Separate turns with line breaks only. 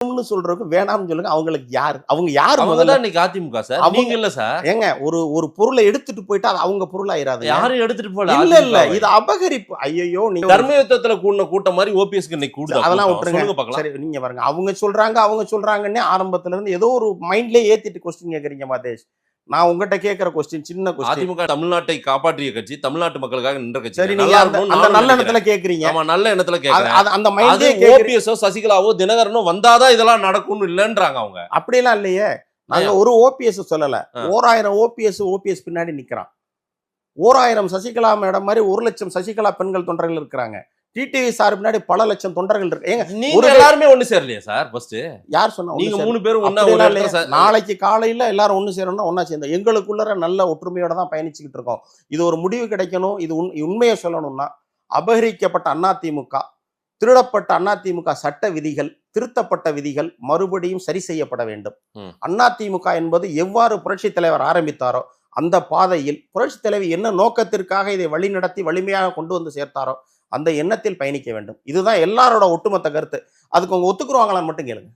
வேணும்னு சொல்றதுக்கு வேணாம்னு சொல்லுங்க. அவங்களுக்கு யாரு? அவங்க யாரு முதல்ல?
இன்னைக்கு அதிமுக சார்.
அவங்க-
இல்ல சார்.
ஏங்க ஒரு ஒரு பொருளை எடுத்துட்டு போயிட்டா அது அவங்க பொருளாயிராது
யாரும் எடுத்துட்டு போல
இல்ல இல்ல. இது அபகரிப்பு. ஐயோ நீங்க
தர்ம யுத்தத்துல கூடின கூட்டம் மாதிரி ஓபிஎஸ்க்கு இன்னைக்கு கூடுதா
அதெல்லாம்? விட்டுருங்க. சரி நீங்க பாருங்க. அவங்க சொல்றாங்க அவங்க சொல்றாங்கன்னே ஆரம்பத்துல இருந்து ஏதோ ஒரு மைண்ட்லயே ஏத்திட்டு கொஸ்டின் கேக்குறீங்க மாதேஷ் நான் உங்ககிட்ட கேக்குற கொஸ்டின் சின்ன கொஸ்டின்
அதிமுக தமிழ்நாட்டை காப்பாற்றிய கட்சி தமிழ்நாட்டு மக்களுக்காக நின்ற கட்சி.
சரி நீங்க அந்த நல்ல. எண்ணத்துல கேக்குறீங்க.
ஆமா நல்ல எண்ணத்துல
அது-
கேக்குறேன்.
அந்த மைண்டே
ஓபிஎஸ்ஓ சசிகலாவோ தினகரனோ வந்தாதான் இதெல்லாம் நடக்கும்னு இல்லைன்றாங்க அவங்க.
அப்படியெல்லாம் இல்லையே. நாங்க ஒரு ஓபிஎஸ் சொல்லல. ஓராயிரம் ஓபிஎஸ் ஓபிஎஸ் பின்னாடி நிக்கிறான். ஓராயிரம் சசிகலா மேடம் மாதிரி ஒரு லட்சம் சசிகலா பெண்கள் தொண்டர்கள் இருக்கிறாங்க. டிடிவி சார் பின்னாடி பல லட்சம் தொண்டர்கள் இருக்கு. ஏங்க
நீங்க எல்லாருமே ஒண்ணு சேரலையா சார் ஃபர்ஸ்ட்
யார் சொன்னா
நீங்க? மூணு பேரும் ஒண்ணா
நாளைக்கு காலையில எல்லாரும் ஒண்ணு சேரணும்னா ஒண்ணா சேர்ந்தோம் எங்களுக்குள்ள நல்ல ஒற்றுமையோட தான் பயணிச்சுக்கிட்டு இருக்கோம். இது ஒரு முடிவு கிடைக்கணும். இது உண்- உண்மையை சொல்லணும்னா அபகரிக்கப்பட்ட அதிமுக திருடப்பட்ட அதிமுக சட்ட விதிகள் திருத்தப்பட்ட விதிகள் மறுபடியும் சரி செய்யப்பட வேண்டும்.
ம்.
அதிமுக என்பது எவ்வாறு புரட்சி தலைவர் ஆரம்பித்தாரோ அந்த பாதையில் புரட்சி தலைவர் என்ன நோக்கத்திற்காக இதை வழிநடத்தி வலிமையாக கொண்டு வந்து சேர்த்தாரோ அந்த எண்ணத்தில் பயணிக்க வேண்டும். இதுதான் எல்லாரோட ஒட்டுமொத்த கருத்து. அதுக்கு அவங்க ஒத்துக்குருவாங்களான்னு மட்டும் கேளுங்க.